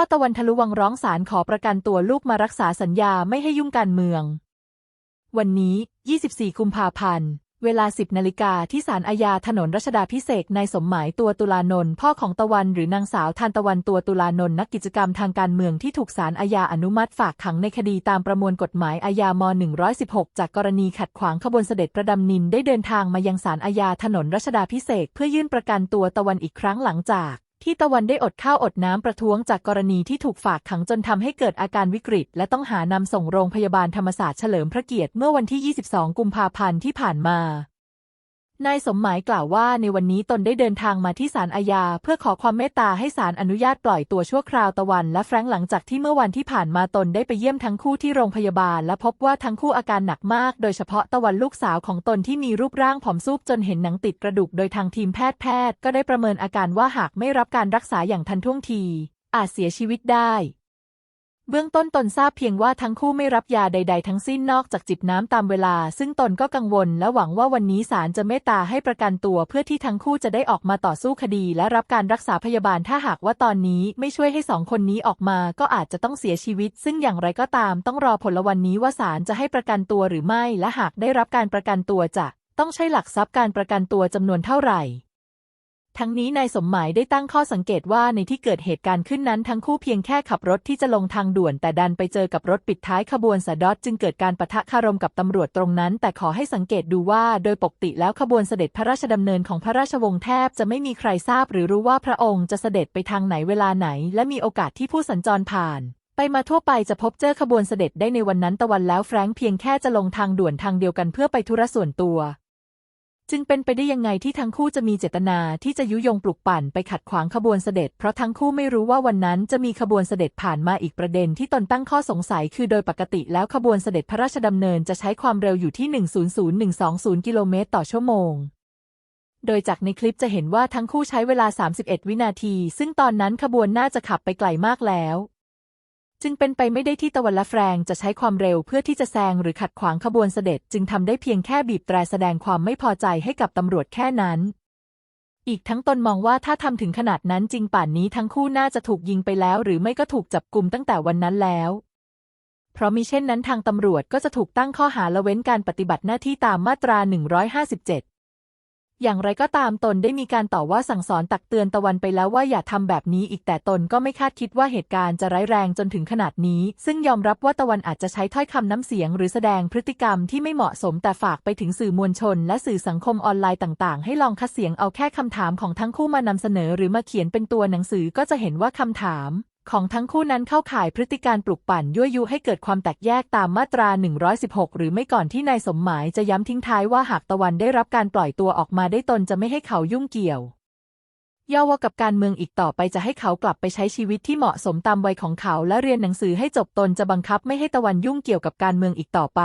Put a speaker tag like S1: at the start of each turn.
S1: พ่อตะวันทะลุวังร้องศาลขอประกันตัวลูกมารักษาสัญญาไม่ให้ยุ่งการเมือง วันนี้ 24 กุมภาพันธ์ เวลา 10 นาฬิกาที่ศาลอาญาถนนรัชดาพิเศษนายสมหมายตัวตุลานนท์พ่อของตะวันหรือนางสาวทานตะวันตัวตุลานนท์นักกิจกรรมทางการเมืองที่ถูกศาลอาญาอนุมัติฝากขังในคดีตามประมวลกฎหมายอาญาม 116 จากกรณีขัดขวางขบวนเสด็จประดำนินได้เดินทางมายังศาลอาญาถนนรัชดาพิเศษเพื่อยื่นประกันตัวตะวันอีกครั้งหลังจาก ที่ตะวันได้อดข้าวอดน้ำประท้วงจากกรณีที่ถูกฝากขังจนทำให้เกิดอาการวิกฤต และต้องหานำส่งโรงพยาบาลธรรมศาสตร์เฉลิมพระเกียรติเมื่อวันที่ 22 กุมภาพันธ์ที่ผ่านมา นายสมหมายกล่าวว่าในวันนี้ตนได้เดินทางมาที่ศาลอาญา เพื่อขอความเมตตาให้ศาลอนุญาตปล่อยตัวชั่วคราวตะวัน และแฟรงค์หลังจากที่เมื่อวันที่ผ่านมาตนได้ไปเยี่ยมทั้งคู่ที่โรงพยาบาล และพบว่าทั้งคู่อาการหนักมาก โดยเฉพาะตะวันลูกสาวของตนที่มีรูปร่างผอมซูบจนเห็นหนังติดกระดูกโดยทางทีมแพทย์แพทย์ก็ได้ประเมินอาการว่าหากไม่รับการรักษาอย่างทันท่วงที อาจเสียชีวิตได้ เบื้องต้นตนทราบเพียงว่าทั้งคู่ไม่รับยาใด ๆ ทั้งสิ้นนอกจากจิบน้ำตามเวลา ซึ่งตนก็กังวลและหวังว่าวันนี้ศาลจะเมตตาให้ประกันตัวเพื่อที่ทั้งคู่จะได้ออกมาต่อสู้คดี และรับการรักษาพยาบาลถ้าหากว่าตอนนี้ไม่ช่วยให้สองคนนี้ออกมาก็อาจจะต้องเสียชีวิต ซึ่งอย่างไรก็ตามต้องรอผลวันนี้ว่าศาลจะให้ประกันตัวหรือไม่ และหากได้รับการประกันตัวจะต้องใช้หลักทรัพย์การประกันตัวจำนวนเท่าไหร่ ทั้งนี้นายสมหมายได้ตั้งข้อสังเกตว่าในที่เกิดเหตุการณ์ขึ้นนั้นทั้งคู่เพียงแค่ขับรถที่จะลงทางด่วน แต่ดันไปเจอกับรถปิดท้ายขบวนสะดอดจึงเกิดการปะทะคารมกับตำรวจตรงนั้น แต่ขอให้สังเกตดูว่า โดยปกติแล้วขบวนเสด็จพระราชดำเนินของพระราชวงศ์แทบจะไม่มีใครทราบหรือรู้ว่าพระองค์จะเสด็จไปทางไหนเวลาไหน และมีโอกาสที่ผู้สัญจรผ่านไปมาทั่วไปจะพบเจอขบวนเสด็จได้ในวันนั้นตะวันแล้วแฟรงค์เพียงแค่จะลงทางด่วนทางเดียวกันเพื่อไปธุระส่วนตัว จึงเป็นไปได้ยังไงที่ทั้งคู่จะมีเจตนาที่จะยุยงปลุกปั่นไปขัดขวางขบวนเสด็จ เพราะทั้งคู่ไม่รู้ว่าวันนั้นจะมีขบวนเสด็จผ่านมาอีกประเด็นที่ตนตั้งข้อสงสัยคือโดยปกติแล้วขบวนเสด็จพระราชดำเนินจะใช้ความเร็วอยู่ที่ 100-120 กิโลเมตรต่อชั่วโมง โดยจากในคลิปจะเห็นว่าทั้งคู่ใช้เวลา 31 วินาที ซึ่งตอนนั้นขบวนน่าจะขับไปไกลมากแล้ว จึงเป็นไปไม่ได้ที่ตะวันละแฟรงค์จะใช้ความเร็วเพื่อที่จะแซงหรือขัดขวางขบวนเสด็จ จึงทำได้เพียงแค่บีบแตรแสดงความไม่พอใจให้กับตำรวจแค่นั้น อีกทั้งตนมองว่าถ้าทำถึงขนาดนั้นจริงป่านนี้ทั้งคู่น่าจะถูกยิงไปแล้ว หรือไม่ก็ถูกจับกลุมตั้งแต่วันนั้นแล้ว เพราะมิเช่นนั้นทางตำรวจก็จะถูกตั้งข้อหาละเว้นการปฏิบัติหน้าที่ตามมาตรา 157 อย่างไรก็ตามตนได้มีการต่อว่าสั่งสอนตักเตือนตะวันไปแล้วว่าอย่าทำแบบนี้อีกแต่ตนก็ไม่คาดคิดว่าเหตุการณ์จะร้ายแรงจนถึงขนาดนี้ ซึ่งยอมรับว่าตะวันอาจจะใช้ถ้อยคำน้ำเสียง หรือแสดงพฤติกรรมที่ไม่เหมาะสมแต่ฝากไปถึงสื่อมวลชน และสื่อสังคมออนไลน์ต่างๆ ให้ลองคัดเสียงเอาแค่คำถามของทั้งคู่มานำเสนอ หรือมาเขียนเป็นตัวหนังสือก็จะเห็นว่าคำถาม ของทั้งคู่นั้นเข้าข่ายพฤติการปลุกปั่นยั่วยุให้เกิดความแตกแยกตามมาตรา 116 หรือไม่ก่อนที่นายสมหมายจะย้ำทิ้งท้ายว่าหากตะวันได้รับการปล่อยตัวออกมาได้ตนจะไม่ให้เขายุ่งเกี่ยวย่อว่ากับการเมืองอีกต่อไปจะให้เขากลับไปใช้ชีวิตที่เหมาะสมตามวัยของเขาและเรียนหนังสือให้จบตนจะบังคับไม่ให้ตะวันยุ่งเกี่ยวกับการเมืองอีกต่อไป